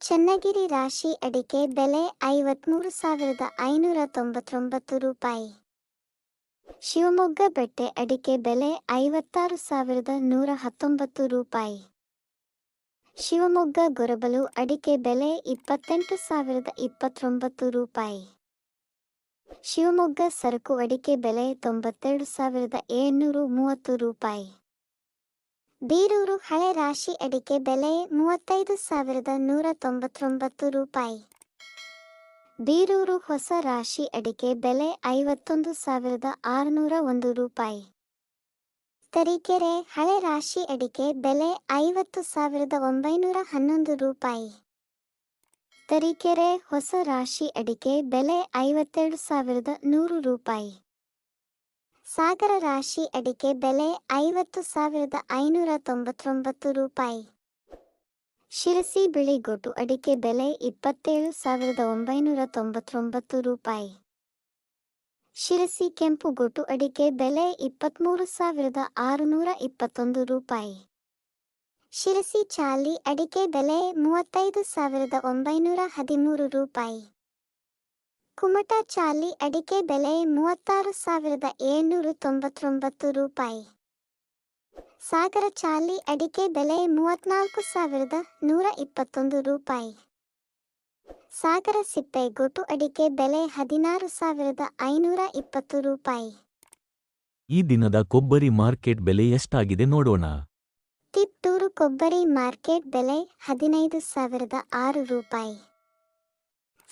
ಚನ್ನಗಿರಿ ರಾಶಿ ಅಡಿಕೆ ಬೆಲೆ ಐವತ್ಮೂರು ಸಾವಿರದ ಐನೂರ ತೊಂಬತ್ತೊಂಬತ್ತು ರೂಪಾಯಿ. ಶಿವಮೊಗ್ಗ ಬೆಟ್ಟೆ ಅಡಿಕೆ ಬೆಲೆ ಐವತ್ತಾರು ಸಾವಿರದ ನೂರ ಹತ್ತೊಂಬತ್ತು ರೂಪಾಯಿ. ಶಿವಮೊಗ್ಗ ಗೊರಬಲು ಅಡಿಕೆ ಬೆಲೆ ಇಪ್ಪತ್ತೆಂಟು ಸಾವಿರದ ಇಪ್ಪತ್ತೊಂಬತ್ತು ರೂಪಾಯಿ. ಶಿವಮೊಗ್ಗ ಸರಕು ಅಡಿಕೆ ಬೆಲೆ ತೊಂಬತ್ತೆರಡು ಸಾವಿರದ ಏಳ್ನೂರು ಮೂವತ್ತು ರೂಪಾಯಿ. ಬೀರೂರು ಹಳೆ ರಾಶಿ ಅಡಿಕೆ ಬೆಲೆ ಮೂವತ್ತೈದು ಸಾವಿರದ ನೂರ ತೊಂಬತ್ತೊಂಬತ್ತು ರೂಪಾಯಿ. ಬೀರೂರು ಹೊಸ ರಾಶಿ ಅಡಿಕೆ ಬೆಲೆ ಐವತ್ತೊಂದು ಸಾವಿರದ ಆರುನೂರ ಒಂದು ರೂಪಾಯಿ. ತರೀಕೆರೆ ಹಳೆ ರಾಶಿ ಅಡಿಕೆ ಬೆಲೆ ಐವತ್ತು ಸಾವಿರದ ಒಂಬೈನೂರ ಹನ್ನೊಂದು ರೂಪಾಯಿ. ತರೀಕೆರೆ ಹೊಸ ರಾಶಿ ಅಡಿಕೆ ಬೆಲೆ ಐವತ್ತೆರಡು ಸಾವಿರದ ನೂರು ರೂಪಾಯಿ. ಸಾಗರ ರಾಶಿ ಅಡಿಕೆ ಬೆಲೆ ಐವತ್ತು ಸಾವಿರದ ಐನೂರ ತೊಂಬತ್ತೊಂಬತ್ತು ರೂಪಾಯಿ. ಶಿರಸಿ ಬಿಳಿಗೊಟ್ಟು ಅಡಿಕೆ ಬೆಲೆ ಇಪ್ಪತ್ತೇಳು ಸಾವಿರದ ಒಂಬೈನೂರ ತೊಂಬತ್ತೊಂಬತ್ತು ರೂಪಾಯಿ. ಶಿರಸಿ ಕೆಂಪುಗೊಟ್ಟು ಅಡಿಕೆ ಬೆಲೆ ಇಪ್ಪತ್ತ್ಮೂರು ಸಾವಿರದ ಆರುನೂರ ಇಪ್ಪತ್ತೊಂದು ರೂಪಾಯಿ. ಶಿರಸಿ ಚಾಲಿ ಅಡಿಕೆ ಬೆಲೆ ಮೂವತ್ತೈದು ಸಾವಿರದ ಒಂಬೈನೂರ ಹದಿಮೂರು ರೂಪಾಯಿ. ಕುಮಟ ಚಾಲಿ ಅಡಿಕೆ ಬೆಲೆ ಮೂವತ್ತಾರು ಸಾವಿರದ ಏಳ್ನೂರ ತೊಂಬತ್ತೊಂಬತ್ತು ರೂಪಾಯಿ. ಸಾಗರ ಚಾಲಿ ಅಡಿಕೆ ಬೆಲೆ ಮೂವತ್ನಾಲ್ಕು ಸಾವಿರದ ನೂರ ಇಪ್ಪತ್ತೊಂದು ರೂಪಾಯಿ. ಸಾಗರ ಸಿಪ್ಪೆ ಗೊಟ್ಟು ಅಡಿಕೆ ಬೆಲೆ ಹದಿನಾರು ಸಾವಿರದ ಐನೂರ ಇಪ್ಪತ್ತು ರೂಪಾಯಿ. ಈ ದಿನದ ಕೊಬ್ಬರಿ ಮಾರ್ಕೆಟ್ ಬೆಲೆ ಎಷ್ಟಾಗಿದೆ ನೋಡೋಣ. ತಿಪ್ಟೂರು ಕೊಬ್ಬರಿ ಮಾರ್ಕೆಟ್ ಬೆಲೆ ಹದಿನೈದು ಸಾವಿರದ ಆರು ರೂಪಾಯಿ.